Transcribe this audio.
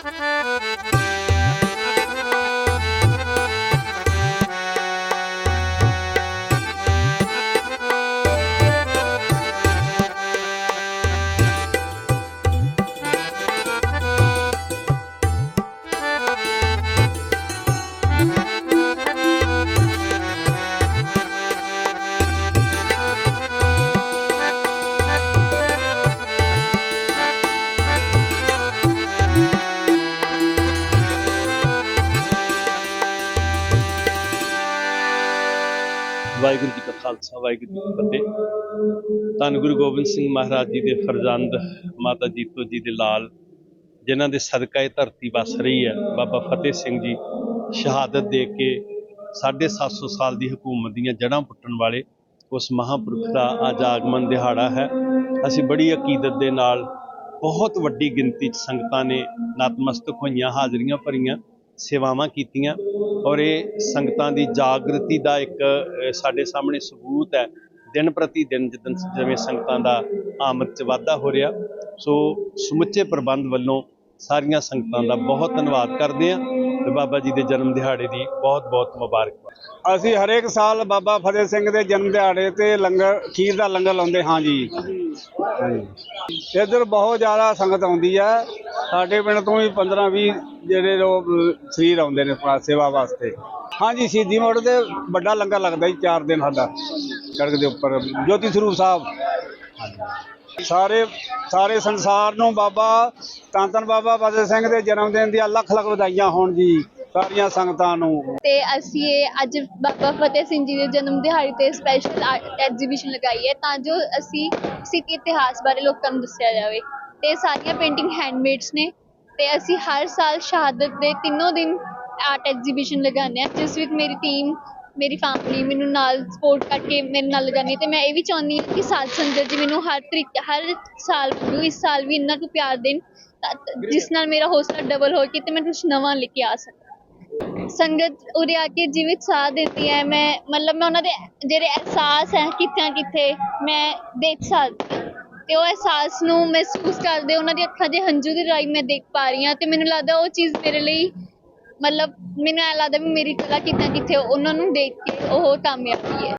Ha ha ha! Waheguru ji ਕਾ ਖਾਲਸਾ, ਵਾਹਿਗੁਰੂ ਜੀ ਕੀ ਫਤਿਹ। ਧੰਨ ਗੁਰੂ ਗੋਬਿੰਦ ਸਿੰਘ ਮਹਾਰਾਜ ਜੀ ਦੇ ਫਰਜ਼ੰਦ ਮਾਤਾ ਜੀਤੋ ਜੀ ਦੇ ਲਾਲ, ਜਿਨ੍ਹਾਂ ਦੇ ਸਦਕਾ ਇਹ ਧਰਤੀ ਵਸ ਰਹੀ ਹੈ। ਬਾਬਾ ਫਤਿਹ ਸਿੰਘ ਜੀ ਸ਼ਹਾਦਤ ਦੇ ਕੇ 750 ਸਾਲ ਦੀ ਹਕੂਮਤ ਦੀਆਂ ਜੜ੍ਹਾਂ ਪੁੱਟਣ ਵਾਲੇ ਉਸ ਮਹਾਂਪੁਰਖ ਦਾ ਅੱਜ ਆਗਮਨ ਦਿਹਾੜਾ ਹੈ। ਅਸੀਂ ਬੜੀ ਅਕੀਦਤ ਦੇ ਨਾਲ ਬਹੁਤ ਵੱਡੀ ਗਿਣਤੀ 'ਚ ਸੰਗਤਾਂ ਨੇ ਨਤਮਸਤਕ ਹੋਈਆਂ, ਹਾਜ਼ਰੀਆਂ ਭਰੀਆਂ। ਸੇਵਾਵਾਂ ਕੀਤੀਆਂ ਔਰ ਇਹ ਸੰਗਤਾਂ ਦੀ ਜਾਗਰਤੀ ਦਾ ਇੱਕ ਸਾਡੇ ਸਾਹਮਣੇ ਸਬੂਤ ਹੈ। ਦਿਨ ਪ੍ਰਤੀ ਦਿਨ ਜਿੱਦਨ ਜਿਵੇਂ ਸੰਗਤਾਂ ਦਾ ਆਮਦ 'ਚ ਵਾਧਾ ਹੋ ਰਿਹਾ ਸੋ ਸਮੁੱਚੇ ਪ੍ਰਬੰਧ ਵੱਲੋਂ ਸਾਰੀਆਂ ਸੰਗਤਾਂ ਦਾ ਬਹੁਤ ਧੰਨਵਾਦ ਕਰਦੇ ਹਾਂ ਤੇ ਬਾਬਾ ਜੀ ਦੇ ਜਨਮ ਦਿਹਾੜੇ ਦੀ ਬਹੁਤ ਬਹੁਤ ਮੁਬਾਰਕਬਾਦ। ਅਸੀਂ ਹਰੇਕ ਸਾਲ ਬਾਬਾ ਫਤਿਹ ਸਿੰਘ ਦੇ ਜਨਮ ਦਿਹਾੜੇ ਤੇ ਲੰਗਰ ਖੀਰ ਦਾ ਲੰਗਰ ਲਾਉਂਦੇ ਹਾਂ ਜੀ। ਇੱਧਰ ਬਹੁਤ ਜ਼ਿਆਦਾ ਸੰਗਤ ਆਉਂਦੀ ਹੈ। ਸਾਡੇ ਪਿੰਡ ਤੋਂ ਵੀ 15 20 ਜਿਹੜੇ ਲੋਕ ਸਰੀਰ ਆਉਂਦੇ ਨੇ ਸੇਵਾ ਵਾਸਤੇ। ਹਾਂਜੀ, ਸ਼ਹੀਦੀ ਮੋੜ ਤੇ ਵੱਡਾ ਲੰਗਰ ਲੱਗਦਾ ਜੀ 4 ਦਿਨ ਸਾਡਾ। ਸੜਕ ਦੇ ਉੱਪਰ, ਜੋਤੀ ਸਰੂਪ ਸਾਹਿਬ। ਸਾਰੇ ਸਾਰੇ ਸੰਸਾਰ ਨੂੰ ਬਾਬਾ ਧੰਨ ਧੰਨ ਬਾਬਾ ਫਤਿਹ ਸਿੰਘ ਦੇ ਜਨਮ ਦਿਨ ਦੀਆਂ ਲੱਖ ਲੱਖ ਵਧਾਈਆਂ ਹੋਣ ਜੀ, ਸਾਰੀਆਂ ਸੰਗਤਾਂ ਨੂੰ। ਤੇ ਅਸੀਂ ਇਹ ਅੱਜ ਬਾਬਾ ਫਤਿਹ ਸਿੰਘ ਜੀ ਦੇ ਜਨਮ ਦਿਹਾੜੇ ਤੇ ਸਪੈਸ਼ਲ ਐਗਜ਼ੀਬਿਸ਼ਨ ਲਗਾਈ ਹੈ, ਤਾਂ ਜੋ ਅਸੀਂ ਸਿੱਖ ਇਤਿਹਾਸ ਬਾਰੇ ਲੋਕਾਂ ਨੂੰ ਦੱਸਿਆ ਜਾਵੇ। ਤੇ ਸਾਰੀਆਂ ਪੇਂਟਿੰਗ ਹੈਂਡਮੇਡਸ ਨੇ ਤੇ ਅਸੀਂ ਹਰ ਸਾਲ ਸ਼ਹਾਦਤ ਦੇ ਤਿੰਨੋਂ ਦਿਨ ਆਰਟ ਐਗਜ਼ੀਬਿਸ਼ਨ ਲਗਾਉਂਦੇ ਹਾਂ, ਜਿਸ ਵਿੱਚ ਮੇਰੀ ਟੀਮ ਮੇਰੀ ਫੈਮਿਲੀ ਮੈਨੂੰ ਨਾਲ ਸਪੋਰਟ ਕਰਕੇ ਮੇਰੇ ਨਾਲ ਲਗਾਉਂਦੀ ਤੇ ਮੈਂ ਇਹ ਵੀ ਚਾਹੁੰਦੀ ਹਾਂ ਕਿ ਸਾਧ ਸੰਗਤ ਜੀ ਮੈਨੂੰ ਹਰ ਤਰੀਕੇ, ਹਰ ਸਾਲ ਮੈਨੂੰ ਇਸ ਸਾਲ ਵੀ ਇੰਨਾ ਕੁ ਪਿਆਰ ਦੇਣ ਤਾਂ- ਜਿਸ ਨਾਲ ਮੇਰਾ ਹੌਸਲਾ ਡਬਲ ਹੋ ਕੇ ਤੇ ਮੈਂ ਕੁਛ ਨਵਾਂ ਲੈ ਕੇ ਆ ਸਕਾਂ। ਸੰਗਤ ਉਰੇ ਆ ਕੇ ਜਿਵੇਂ ਸਾਥ ਦਿੰਦੀ ਹੈ, ਮੈਂ ਮਤਲਬ ਮੈਂ ਉਹਨਾਂ ਦੇ ਜਿਹੜੇ ਅਹਿਸਾਸ ਹੈ ਕਿੱਥੇ ਨਾ ਕਿੱਥੇ ਮੈਂ ਦੇਖ ਸਕਦੀ ਹਾਂ। ਤੇ ਉਹ ਅਹਿਸਾਸ ਨੂੰ ਮਹਿਸੂਸ ਕਰਦੇ, ਉਹਨਾਂ ਦੀ ਅੱਖਾਂ ਦੇ ਹੰਝੂ ਦੀ ਰਾਈ ਮੈਂ ਦੇਖ ਪਾ ਰਹੀ ਹਾਂ ਤੇ ਮੈਨੂੰ ਲੱਗਦਾ ਉਹ ਚੀਜ਼ ਮੇਰੇ ਲਈ ਮਤਲਬ ਮੈਨੂੰ ਐਂ ਲੱਗਦਾ ਵੀ ਮੇਰੀ ਕਲਾ ਕਿੱਦਾਂ ਕਿੱਥੇ, ਉਹਨਾਂ ਨੂੰ ਦੇਖ ਕੇ ਉਹ ਕਾਮਯਾਬੀ ਹੈ।